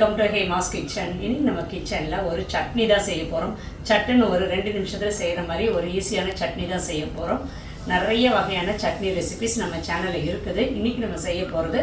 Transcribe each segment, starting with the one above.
Welcome to Hema's kitchen இன்னைக்கு நம்ம கிச்சனில் ஒரு சட்னி தான் செய்ய போகிறோம் சட்டுன்னு ஒரு ரெண்டு நிமிஷத்தில் செய்கிற மாதிரி ஒரு ஈஸியான சட்னி தான் செய்ய போகிறோம் நிறைய வகையான சட்னி ரெசிபிஸ் நம்ம சேனலில் இருக்குது. இன்றைக்கி நம்ம செய்ய போகிறது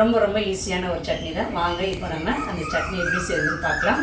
ரொம்ப ரொம்ப ஈஸியான ஒரு சட்னி தான். வாங்க இப்போ நம்ம அந்த சட்னி எப்படி செய்யறதுன்னு பார்க்கலாம்.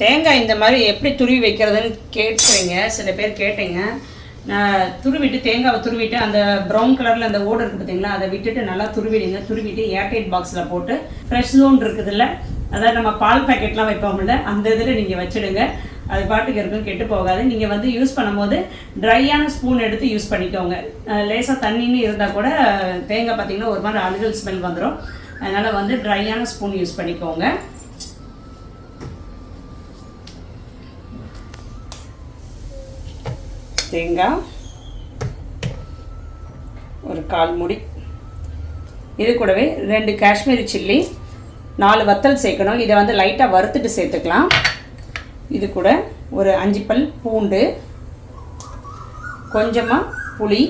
தேங்காய் இந்த மாதிரி எப்படி துருவி வைக்கிறதுன்னு கேட்டீங்க சில பேர் கேட்டீங்க. நான் துருவிட்டு தேங்காவை துருவிட்டு அந்த ப்ரௌன் கலரில் அந்த ஓடு இருக்குது பார்த்தீங்களா அதை விட்டுட்டு நல்லா துருவிடுங்க. துருவிட்டு ஏர்டைட் பாக்ஸில் போட்டு ஃப்ரெஷ் ஜோன் இருக்குதுல்ல அதாவது நம்ம பால் பேக்கெட்லாம் வைப்போம்ல அந்த இதில் நீங்கள் வச்சுடுங்க. அது பாட்டுக்கு இருக்கும் கெட்டு போகாது. நீங்கள் வந்து யூஸ் பண்ணும்போது ட்ரையான ஸ்பூன் எடுத்து யூஸ் பண்ணிக்கோங்க. லேசாக தண்ணின்னு இருந்தால் கூட தேங்காய் பார்த்தீங்கன்னா ஒரு மாதிரி அழுகல் ஸ்மெல் வந்துடும் அதனால் வந்து ட்ரையான ஸ்பூன் யூஸ் பண்ணிக்கோங்க. தேங்காய் ஒரு கால் முடி. இது கூடவே ரெண்டு காஷ்மீரி சில்லி நாலு வத்தல் சேர்க்கணும். இதை வந்து லைட்டாக வறுத்துட்டு சேர்த்துக்கலாம். இது கூட ஒரு அஞ்சு பல் பூண்டு கொஞ்சமாக புளி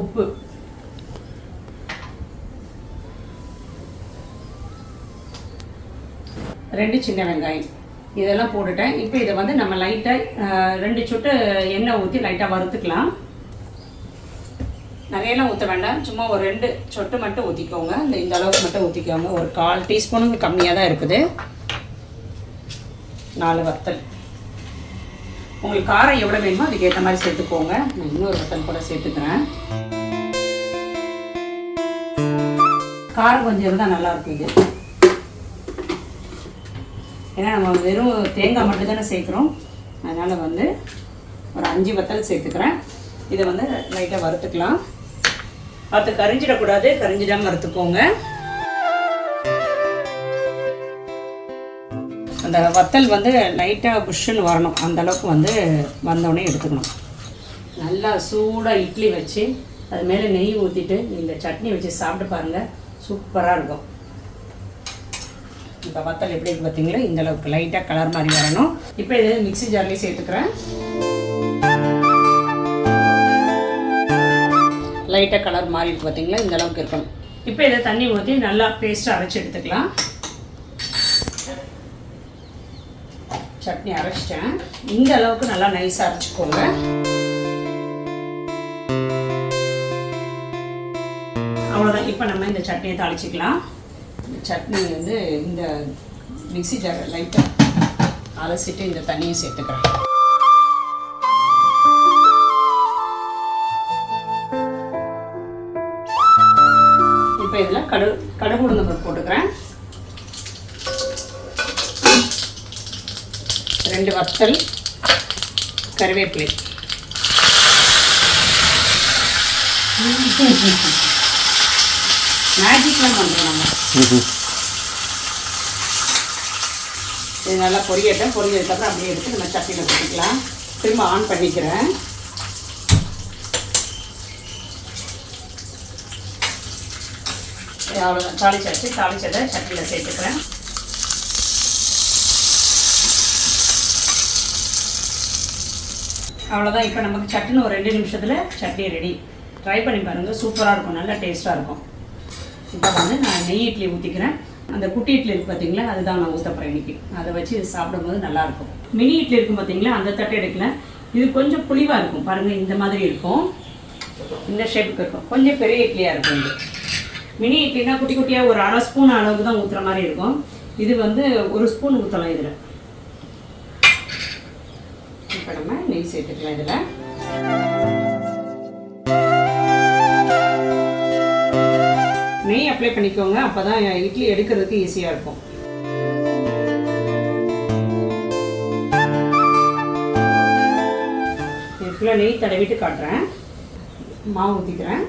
உப்பு. ரெண்டு சின்ன வெங்காயம். இதெல்லாம் போட்டுட்டேன். இப்போ இதை வந்து நம்ம லைட்டாக ரெண்டு சொட்டு எண்ணெய் ஊற்றி லைட்டாக வறுத்துக்கலாம். நிறையெல்லாம் ஊற்ற வேண்டாம். சும்மா ஒரு ரெண்டு சொட்டு மட்டும் ஊற்றிக்கோங்க இந்த இந்த அளவுக்கு மட்டும் ஊற்றிக்கோங்க ஒரு கால் டீஸ்பூனுக்கு கம்மியாக தான் இருக்குது. நாலு வத்தல். உங்களுக்கு காரம் எவ்வளோ வேணுமோ அதுக்கேற்ற மாதிரி சேர்த்துக்கோங்க. நான் இன்னொரு வத்தல் கூட சேர்த்துக்கிறேன். காரம் கொஞ்சம் இருந்தால் நல்லாயிருக்கும் இது. ஏன்னா நம்ம வெறும் தேங்காய் மட்டும் தானே சேர்க்குறோம். அதனால் வந்து ஒரு அஞ்சு வத்தல் சேர்த்துக்கிறேன். இதை வந்து லைட்டாக வறுத்துக்கலாம். பார்த்து கரிஞ்சிடக்கூடாது. கரிஞ்சிடாமல் வறுத்துக்கோங்க. அந்த வத்தல் வந்து லைட்டாக புஷ்ஷுன்னு வரணும். அந்த அளவுக்கு வந்து வந்தோடனே எடுத்துக்கணும். நல்லா சூடாக இட்லி வச்சு அது மேலே நெய் ஊற்றிட்டு இந்த சட்னி வச்சு சாப்பிட்டு பாருங்கள் சூப்பராக இருக்கும். இப்போ வத்தல் எப்படி இருக்கு பார்த்தீங்களா? இந்த அளவுக்கு லைட்டாக கலர் மாதிரி வரணும். இப்போ இது மிக்ஸி ஜார்லேயே சேர்த்துக்கிறேன். லைட்டாக கலர் மாறி இருக்குது பார்த்தீங்களா? இந்த அளவுக்கு இருக்கணும். இப்போ இதை தண்ணி ஊற்றி நல்லா பேஸ்ட்டாக அரைச்சி எடுத்துக்கலாம். சட்னி அரைச்சிட்டேன். இந்த அளவுக்கு நல்லா நைஸாக அரைச்சிக்கோங்க. அவ்வளோதான் இப்போ நம்ம இந்த சட்னியை தாளிச்சிக்கலாம். சட்னி வந்து இந்த மிக்சி ஜார் லைட்டாக அலசிட்டு இந்த தண்ணியை சேர்த்துக்கிறேன். இப்போ இதில் கடு கடுகு உளுந்த போட்டுக்கிறேன். ரெண்டு வத்தல் கருவேப்பிலை. மேஜிக்லாம் பண்ணுறோம் நம்ம. இது நல்லா பொரியட்டும். பொரியதுக்கப்புறம் அப்படியே எடுத்து நம்ம சட்டியில் போட்டுக்கலாம். திரும்ப ஆன் பண்ணிக்கிறேன். அவ்வளோதான் தாளிச்சாச்சு. தாளிச்சதை சட்டியில் சேர்த்துக்கிறேன். அவ்வளோதான் இப்போ நமக்கு சட்டுன்னு ஒரு ரெண்டு நிமிஷத்தில் சட்னி ரெடி ட்ரை பண்ணி பாருங்கள் சூப்பராக இருக்கும். நல்லா டேஸ்ட்டாக இருக்கும். இப்போ வந்து நான் நெய் இட்லி ஊற்றிக்கிறேன் அந்த குட்டி இட்லி இருக்குது பார்த்தீங்களா அதுதான் நான் ஊற்ற போகிறேன் இன்றைக்கி அதை வச்சு சாப்பிடும்போது நல்லாயிருக்கும் மினி இட்லி இருக்கும் பார்த்தீங்களா அந்த தட்டை எடுக்கல. இது கொஞ்சம் புளிவாக இருக்கும். பாருங்கள் இந்த மாதிரி இருக்கும். இந்த ஷேப்புக்கு இருக்கும். கொஞ்சம் பெரிய இட்லியாக இருக்கும் இது. மினி இட்லினா குட்டி குட்டியாக ஒரு அரை ஸ்பூன் அளவுக்கு தான் ஊற்றுற மாதிரி இருக்கும். இது வந்து ஒரு ஸ்பூன் ஊற்றலாம் இதில். இப்போ நம்ம நெய் சேர்த்துக்கலாம் இதில். அப்ளை பண்ணிக்கோங்க. அப்போ தான் இட்லி எடுக்கிறதுக்கு ஈஸியாக இருக்கும். ஃபுல்லாக நெய் தடவிட்டு காட்டுறேன். மாவு ஊற்றிக்கிறேன்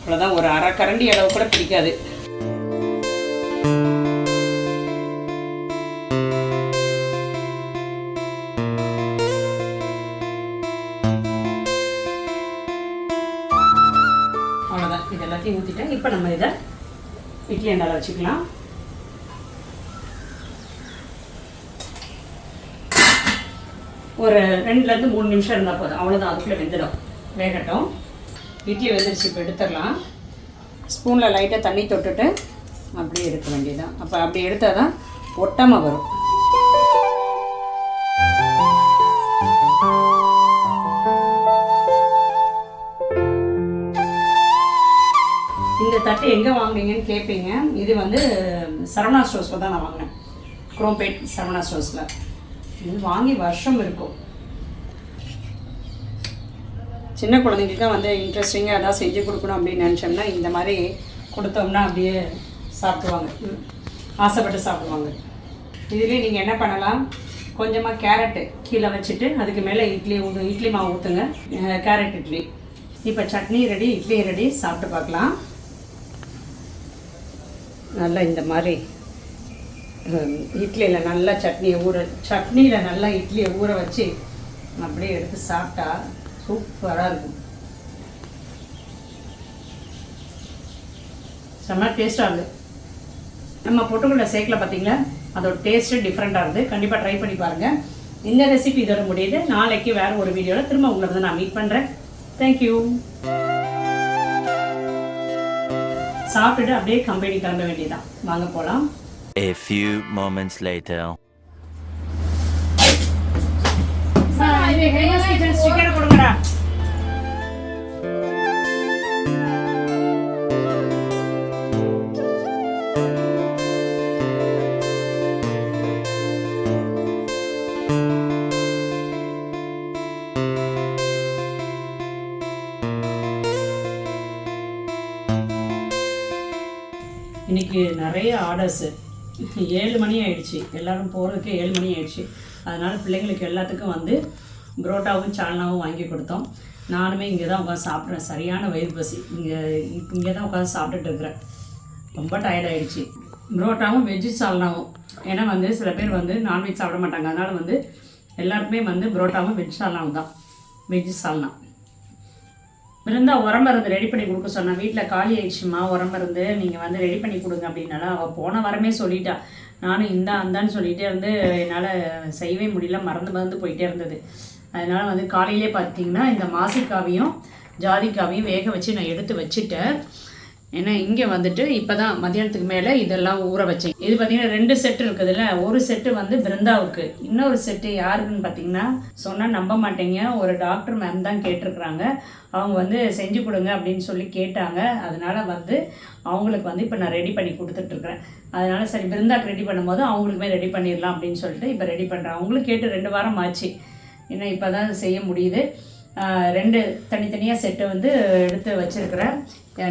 அவ்வளோதான் ஒரு அரை கரண்டி அளவு கூட பிடிக்காது. இப்போ நம்ம இதை இட்லி அண்டாவில் வச்சுக்கலாம். ஒரு ரெண்டுலேருந்து மூணு நிமிஷம் இருந்தால் போதும். அவ்வளோதான் அதுக்குள்ளே வெந்துடும். வேகட்டும். இட்லி வெந்துருச்சு இப்போ எடுத்துடலாம். ஸ்பூனில் லைட்டாக தண்ணி தொட்டுட்டு அப்படியே எடுக்க வேண்டியதுதான். அப்போ அப்படி எடுத்தால் தான் ஒட்டாமல் வரும். ஷர்ட் எங்கே வாங்குனீங்கன்னு கேட்பீங்க இது வந்து சரவணா ஸ்டோர்ஸில் தான் நான் வாங்கினேன். குரோம்பேட் சரவணா ஸ்டோர்ஸில் இது வாங்கி வருஷம் இருக்கும். சின்ன குழந்தைங்களுக்கும் வந்து இன்ட்ரெஸ்டிங்காக எதாவது செஞ்சு கொடுக்கணும் அப்படின்னு நினச்சோம்னா இந்த மாதிரி கொடுத்தோம்னா அப்படியே சாப்பிடுவாங்க. ஆசைப்பட்டு சாப்பிடுவாங்க. இதுலேயே நீங்கள் என்ன பண்ணலாம்? கொஞ்சமாக கேரட்டு கீழே வச்சுட்டு அதுக்கு மேலே இட்லி ஊற்று இட்லி மாவு ஊற்றுங்க கேரட் இட்லி. இப்போ சட்னி ரெடி இட்லி ரெடி சாப்பிட்டு பார்க்கலாம். நல்லா இந்த மாதிரி இட்லியில் நல்லா சட்னியை ஊற சட்னியில் நல்லா இட்லியை ஊற வச்சு அப்படியே எடுத்து சாப்பிட்டா சூப்பராக இருக்கும். செம்ம டேஸ்ட்டாக இருக்குது நம்ம பொட்டுக்குள்ள சேர்க்கல பார்த்தீங்களா? அதோட டேஸ்ட்டு டிஃப்ரெண்ட்டாக இருக்குது கண்டிப்பாக ட்ரை பண்ணி பாருங்கள் இந்த ரெசிபி இதோட முடியுது. நாளைக்கு வேறு ஒரு வீடியோவில் திரும்ப உங்களை வந்து நான் மீட் பண்ணுறேன் தேங்க்யூ சாப்பிட்டுட்டு அப்படியே கம்பெனி கிளம்ப வேண்டியதான் வாங்க போகலாம் A few moments later. நிறைய ஆர்டர்ஸு ஏழு மணி ஆயிடுச்சு. எல்லாரும் போகிறதுக்கு ஏழு மணி ஆயிடுச்சு. அதனால் பிள்ளைங்களுக்கு எல்லாத்துக்கும் வந்து புரோட்டாவும் சால்னாவும் வாங்கி கொடுத்தோம். நானுமே இங்கே தான் உட்காந்து சாப்பிட்றேன். சரியான வயிறு பசி. இங்கே இங்கே தான் உட்காந்து சாப்பிட்டுட்டு இருக்கிறேன். ரொம்ப டயர்டாயிடுச்சு புரோட்டாவும் வெஜ்ஜு சால்னாவும். ஏன்னா வந்து சில பேர் வந்து நான்வெஜ் சாப்பிட மாட்டாங்க. அதனால் வந்து எல்லாருக்குமே வந்து புரோட்டாவும் வெஜ் சால்னாவும் தான். வெஜ்ஜு சால்னா. விருந்தா உரம் மருந்து ரெடி பண்ணி கொடுக்க சொன்னா வீட்டில் காலி ஆயிடுச்சுமா உரமருந்து நீங்கள் வந்து ரெடி பண்ணி கொடுங்க அப்படின்னால அவள் போன வாரமே சொல்லிட்டா. நானும் இந்தா அந்தான்னு சொல்லிகிட்டே இருந்து என்னால் செய்யவே முடியல மறந்து மறந்து போயிட்டே இருந்தது. அதனால் வந்து காலையிலே பார்த்தீங்கன்னா இந்த மாசிக்காவையும் ஜாதிக்காவையும் வேக வச்சு நான் எடுத்து வச்சுட்டேன். ஏன்னா இங்கே வந்துட்டு இப்போ தான் மதியானத்துக்கு மேலே இதெல்லாம் ஊற வச்சேன். இது பார்த்தீங்கன்னா ரெண்டு செட்டு இருக்குதுல்ல ஒரு செட்டு வந்து பிருந்தாவுக்கு. இன்னொரு செட்டு யாருக்குன்னு பார்த்தீங்கன்னா சொன்னால் நம்ப மாட்டேங்க. ஒரு டாக்டர் மேம் தான் கேட்டிருக்கிறாங்க. அவங்க வந்து செஞ்சு கொடுங்க அப்படின்னு சொல்லி கேட்டாங்க. அதனால் வந்து அவங்களுக்கு வந்து இப்போ நான் ரெடி பண்ணி கொடுத்துட்ருக்குறேன் அதனால் சரி பிருந்தாக்கு ரெடி பண்ணும்போது அவங்களுக்குமே ரெடி பண்ணிடலாம் அப்படின்னு சொல்லிட்டு இப்போ ரெடி பண்ணுறேன் அவங்களும் கேட்டு ரெண்டு வாரம் ஆச்சு. இன்னும் இப்போ தான் செய்ய முடியுது. ரெண்டு தனித்தனியாக செட்டை வந்து எடுத்து வச்சுருக்கிறேன்.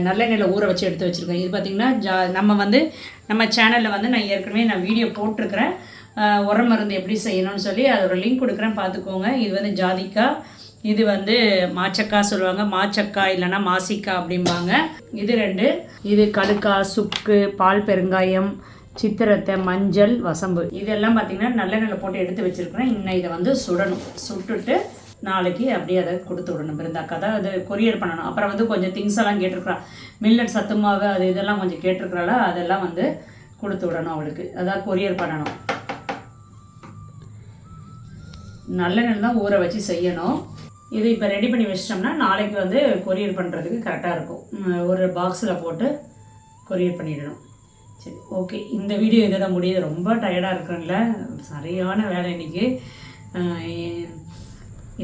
நல்லெண்ணெயில் ஊற வச்சு எடுத்து வச்சுருக்கேன். இது பார்த்திங்கன்னா ஜா நம்ம வந்து நம்ம சேனலில் வந்து நான் ஏற்கனவே நான் வீடியோ போட்டிருக்கிறேன். உரம் மருந்து எப்படி செய்யணும்னு சொல்லி அதோட லிங்க் கொடுக்குறேன் பார்த்துக்கோங்க. இது வந்து ஜாதிக்காய் இது வந்து மாச்சக்காய் சொல்லுவாங்க. மாச்சக்காய் இல்லைன்னா மாசிக்காய் அப்படிம்பாங்க. இது ரெண்டு. இது கடுக்காய் சுக்கு பால் பெருங்காயம் சித்திரத்தை மஞ்சள் வசம்பு. இதெல்லாம் பார்த்திங்கன்னா நல்லெண்ணெயில் போட்டு எடுத்து வச்சுருக்குறேன். இன்னும் இதை வந்து சுடணும். சுட்டுட்டு நாளைக்கு அப்படியே அதை கொடுத்து விடணும். பிருந்தாக்கா தான் அது கொரியர் பண்ணணும். அப்புறம் வந்து கொஞ்சம் திங்ஸ் எல்லாம் கேட்டிருக்கிறா. மில்லட் சத்துமாவு அது இதெல்லாம் கொஞ்சம் கேட்டிருக்கிறாளா? அதெல்லாம் வந்து கொடுத்து விடணும் அவளுக்கு. அதான் கொரியர் பண்ணணும். நல்லெண்ணெய் தான் ஊற வச்சு செய்யணும். இது இப்போ ரெடி பண்ணி வச்சிட்டோம்னா நாளைக்கு வந்து கொரியர் பண்ணுறதுக்கு கரெக்டாக இருக்கும். ஒரு பாக்ஸில் போட்டு கொரியர் பண்ணிடணும். சரி ஓகே இந்த வீடியோ இதோட முடியுது. ரொம்ப டயர்டாக இருக்கும்ல சரியான வேலை இன்னைக்கு.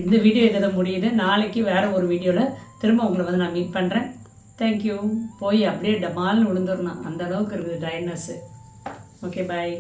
இந்த வீடியோ இதோட முடியுது? நாளைக்கு வேறு ஒரு வீடியோவில் திரும்ப உங்களை வந்து நான் மீட் பண்ணுறேன் தேங்க்யூ போய் அப்படியே டமால்னு விழுந்துடணும். அந்த அளவுக்கு இருக்குது டயர்ட்னஸ்ஸு ஓகே பாய்